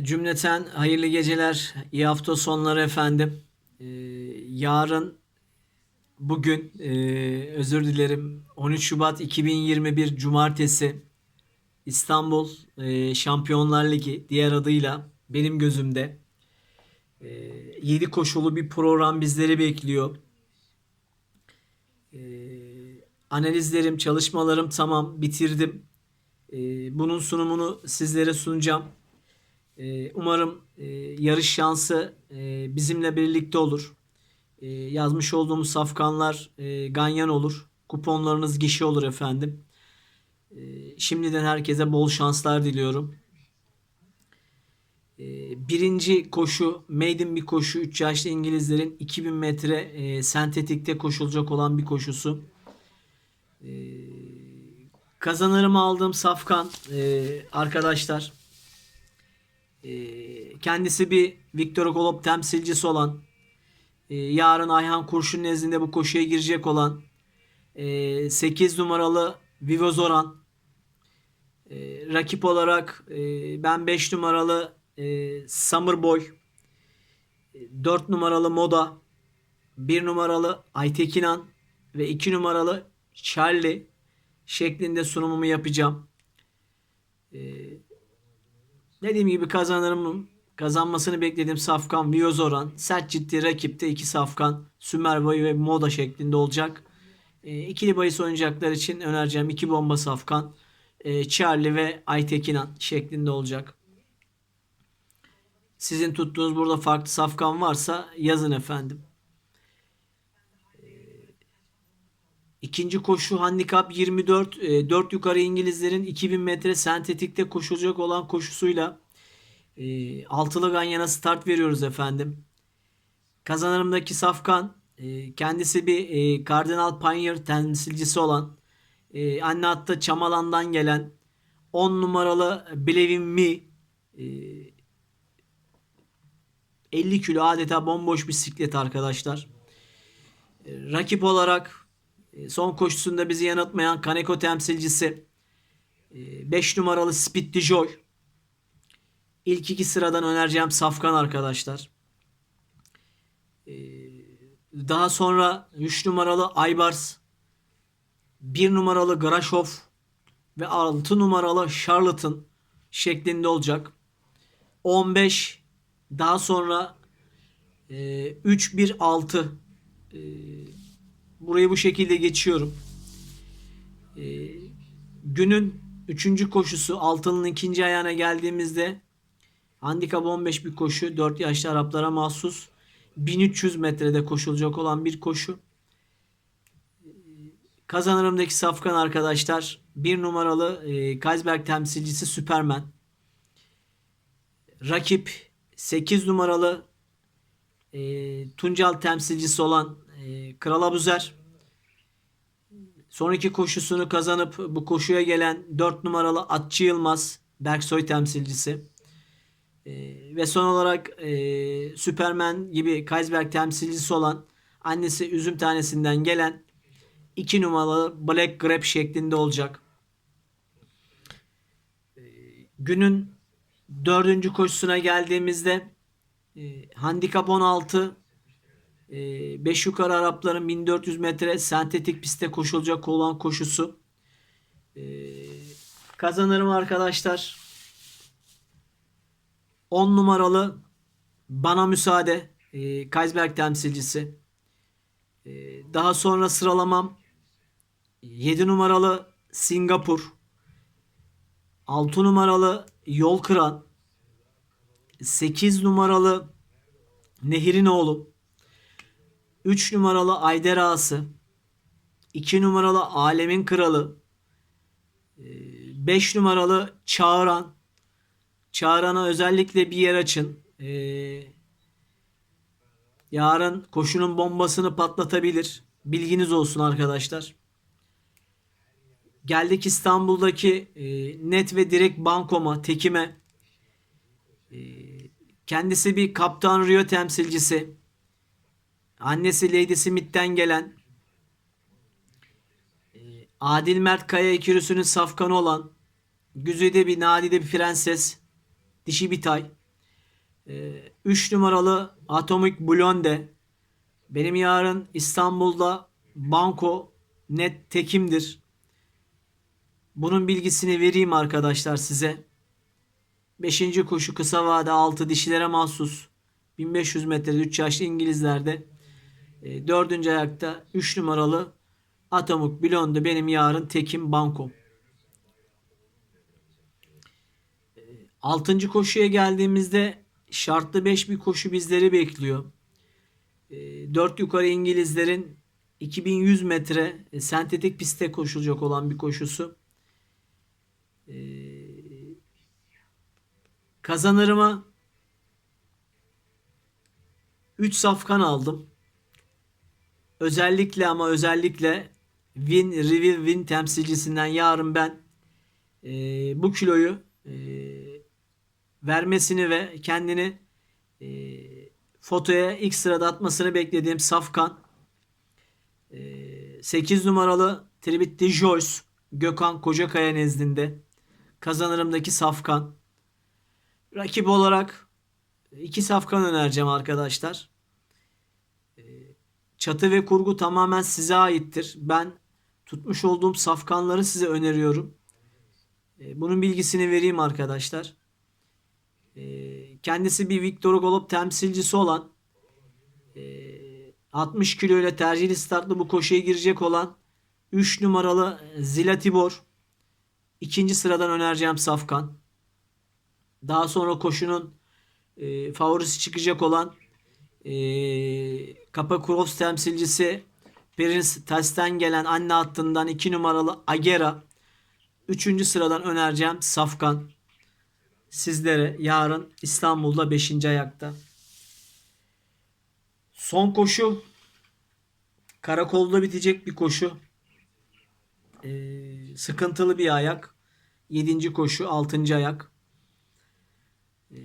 Cümleten hayırlı geceler, iyi hafta sonları efendim. Ee, yarın, bugün, e, özür dilerim, 13 Şubat 2021 Cumartesi İstanbul e, Şampiyonlar Ligi diğer adıyla benim gözümde 7 koşulu bir program bizleri bekliyor. Ee, analizlerim, çalışmalarım tamam, bitirdim. Ee, bunun sunumunu sizlere sunacağım. Ee, umarım e, yarış şansı e, bizimle birlikte olur. Ee, yazmış olduğumuz safkanlar e, ganyan olur. Kuponlarınız gişe olur efendim. Şimdiden herkese bol şanslar diliyorum. Birinci koşu maiden bir koşu 3 yaşlı İngilizlerin 2000 metre e, sentetikte koşulacak olan bir koşusu. Ee, kazanırımı aldığım safkan e, arkadaşlar e, kendisi bir Viktor Golop temsilcisi olan e, yarın Ayhan Kurşun nezdinde bu koşuya girecek olan e, 8 numaralı Vivozoran e, rakip olarak e, ben 5 numaralı e, Summer Boy 4 numaralı Moda 1 numaralı Aytekinan ve 2 numaralı Charlie şeklinde sunumumu yapacağım. Dediğim gibi kazanırım. Kazanmasını beklediğim Safkan Viozoran. Sert ciddi rakipte iki Safkan Sümer Boy ve Moda şeklinde olacak. E, ikili bahis oynayacaklar için önereceğim iki bomba Safkan. E, Charlie ve Aytekinan şeklinde olacak. Sizin tuttuğunuz burada farklı safkan varsa yazın efendim. İkinci koşu handikap 24. 4 yukarı İngilizlerin 2000 metre sentetikte koşulacak olan koşusuyla e, altılı ganyana start veriyoruz efendim. Kazanırımdaki Safkan e, kendisi bir e, Cardinal Pioneer temsilcisi olan e, anne hatta Çamalan'dan gelen 10 numaralı Believin Me e, 50 kilo adeta bomboş bisiklet arkadaşlar. E, rakip olarak e, son koşusunda bizi yanıltmayan Kaneko temsilcisi 5 numaralı Speed Joy. İlk iki sıradan önereceğim Safkan arkadaşlar. E, daha sonra 3 numaralı Aybars, 1 numaralı Grashov ve 6 numaralı Charlatan şeklinde olacak. 15 daha sonra e, 3-1-6 e, burayı bu şekilde geçiyorum. E, günün 3. koşusu altının ikinci ayağına geldiğimizde handikap 15 bir koşu 4 yaşlı Araplara mahsus 1300 metrede koşulacak olan bir koşu. Kazanırımdaki safkan arkadaşlar bir numaralı e, Kaysberg temsilcisi Süpermen. Rakip 8 numaralı e, Tuncal temsilcisi olan e, Kral Abuzer. Son iki koşusunu kazanıp bu koşuya gelen 4 numaralı Atçı Yılmaz Berksoy temsilcisi. E, ve son olarak e, Süpermen gibi Kaysberg temsilcisi olan annesi üzüm tanesinden gelen 2 numaralı Black Grab şeklinde olacak. E, günün dördüncü koşusuna geldiğimizde e, handikap 16 e, 5 yukarı Arapların 1400 metre sentetik pistte koşulacak olan koşusu. E, kazanırım arkadaşlar. 10 numaralı bana müsaade e, Kaysberg temsilcisi. Daha sonra sıralamam 7 numaralı Singapur. 6 numaralı Yol Kıran. 8 numaralı Nehir'in oğlu. 3 numaralı Ayder Ağası. 2 numaralı Alemin Kralı. 5 numaralı Çağıran. Çağıran'a özellikle bir yer açın. Ee, yarın koşunun bombasını patlatabilir. Bilginiz olsun arkadaşlar. Geldik İstanbul'daki e, net ve direkt bankoma, tekime. E, kendisi bir Kaptan Rio temsilcisi. Annesi Lady Smith'ten gelen e, Adil Mert Kaya ikilüsünün safkanı olan Güzide bir nadide bir prenses. Dişi bir tay. 3 numaralı Atomic Blonde. Benim yarın İstanbul'da Banko Net Tekim'dir. Bunun bilgisini vereyim arkadaşlar size. 5. koşu kısa vade 6 dişilere mahsus. 1500 metrede 3 yaşlı İngilizlerde. 4. ayakta 3 numaralı Atomic Blonde benim yarın Tekim Banko. 6. koşuya geldiğimizde şartlı 5 bir koşu bizleri bekliyor. 4 yukarı İngilizlerin 2100 metre e, sentetik pistte koşulacak olan bir koşusu. E, kazanırıma 3 safkan aldım. Özellikle ama özellikle Win Review Win temsilcisinden yarın ben e, bu kiloyu e, vermesini ve kendini e, fotoya ilk sırada atmasını beklediğim Safkan. E, 8 numaralı Tribitti Joyce Gökhan Kocakaya nezdinde. Kazanırımdaki Safkan. Rakip olarak iki Safkan önereceğim arkadaşlar. E, çatı ve kurgu tamamen size aittir. Ben tutmuş olduğum safkanları size öneriyorum. E, bunun bilgisini vereyim arkadaşlar. E, kendisi bir Victor Golub temsilcisi olan 60 kilo ile tercihli startlı bu koşuya girecek olan 3 numaralı Zilatibor. ikinci sıradan önereceğim Safkan. Daha sonra koşunun e, favorisi çıkacak olan e, Kapa Cross temsilcisi Prince Test'ten gelen anne hattından 2 numaralı Agera. Üçüncü sıradan önereceğim Safkan. Sizlere yarın İstanbul'da 5. ayakta. Son koşu karakolda bitecek bir koşu. Ee, sıkıntılı bir ayak. 7. koşu 6. ayak. Ee,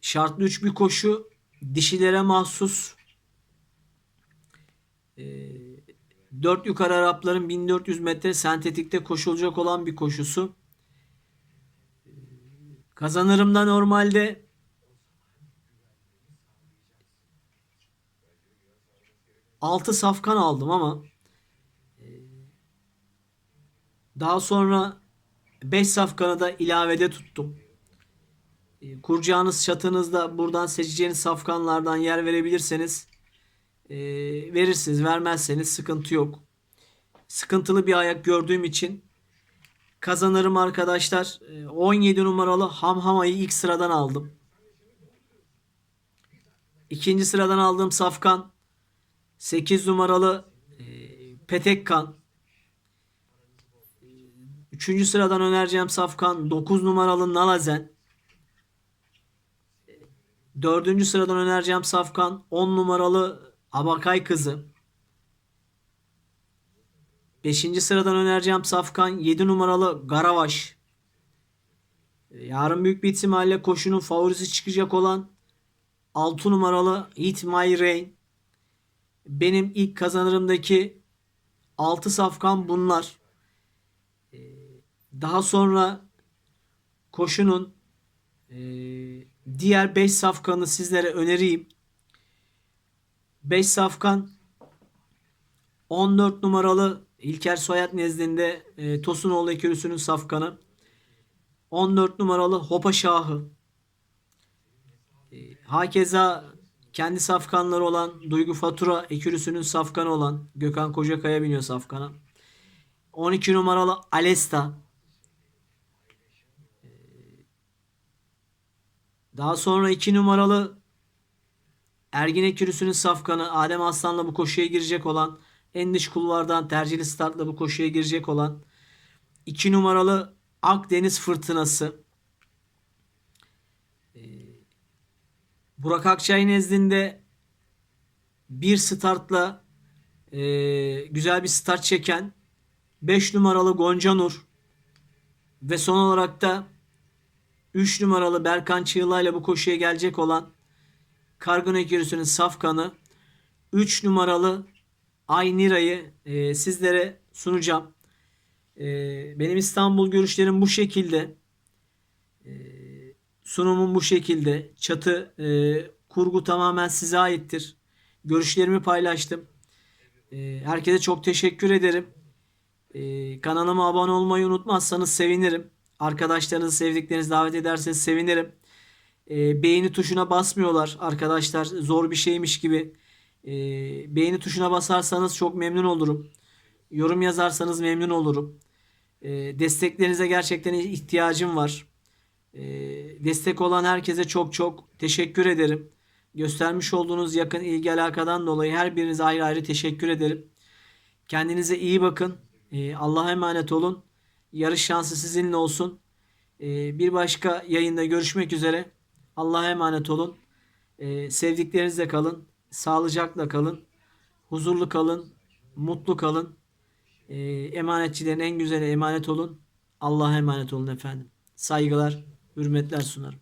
şartlı 3 bir koşu. Dişilere mahsus. Ee, 4 yukarı Arapların 1400 metre sentetikte koşulacak olan bir koşusu. Kazanırımda normalde altı safkan aldım ama e, daha sonra 5 safkanı da ilavede tuttum. E, kuracağınız çatınızda buradan seçeceğiniz safkanlardan yer verebilirseniz e, verirsiniz. Vermezseniz sıkıntı yok. Sıkıntılı bir ayak gördüğüm için kazanırım arkadaşlar. 17 numaralı Hamhama'yı ilk sıradan aldım. İkinci sıradan aldığım Safkan 8 numaralı e, Petekkan. Üçüncü sıradan önereceğim Safkan 9 numaralı Nalazen. Dördüncü sıradan önereceğim Safkan 10 numaralı Abakay Kızı. Beşinci sıradan önereceğim Safkan 7 numaralı Garavaş. Yarın büyük bir ihtimalle koşunun favorisi çıkacak olan 6 numaralı Hit My Rain. Benim ilk kazanırımdaki 6 safkan bunlar. Daha sonra koşunun e, diğer 5 safkanı sizlere önereyim. 5 safkan 14 numaralı İlker Soyat nezdinde e, Tosunoğlu ekürüsünün safkanı. 14 numaralı Hopa Şahı. E, hakeza kendi safkanları olan Duygu Fatura ekürüsünün safkanı olan Gökhan Kocakaya biniyor safkana. 12 numaralı Alesta. Daha sonra 2 numaralı Ergin ekürüsünün safkanı Adem Aslan'la bu koşuya girecek olan en dış kulvardan tercihli startla bu koşuya girecek olan 2 numaralı Akdeniz Fırtınası. Ee, Burak Akçay nezdinde bir startla e, güzel bir start çeken 5 numaralı Gonca Nur ve son olarak da 3 numaralı Berkan Çığla ile bu koşuya gelecek olan Kargın Ekürüsü'nün safkanı 3 numaralı Aynira'yı e, sizlere sunacağım. E, benim İstanbul görüşlerim bu şekilde. E, sunumum bu şekilde. Çatı e, kurgu tamamen size aittir. Görüşlerimi paylaştım. E, herkese çok teşekkür ederim. E, kanalıma abone olmayı unutmazsanız sevinirim. Arkadaşlarınızı, sevdiklerinizi davet ederseniz sevinirim. E, beğeni tuşuna basmıyorlar arkadaşlar. Zor bir şeymiş gibi. E, beğeni tuşuna basarsanız çok memnun olurum. Yorum yazarsanız memnun olurum. E, desteklerinize gerçekten ihtiyacım var. E, destek olan herkese çok çok teşekkür ederim. Göstermiş olduğunuz yakın ilgi alakadan dolayı her birinize ayrı ayrı teşekkür ederim. Kendinize iyi bakın. E, Allah'a emanet olun. Yarış şansı sizinle olsun. E, bir başka yayında görüşmek üzere. Allah'a emanet olun. E, sevdiklerinizle kalın. Sağlıcakla kalın. Huzurlu kalın. Mutlu kalın. E, emanetçilerin en güzeli emanet olun. Allah'a emanet olun efendim. Saygılar, hürmetler sunarım.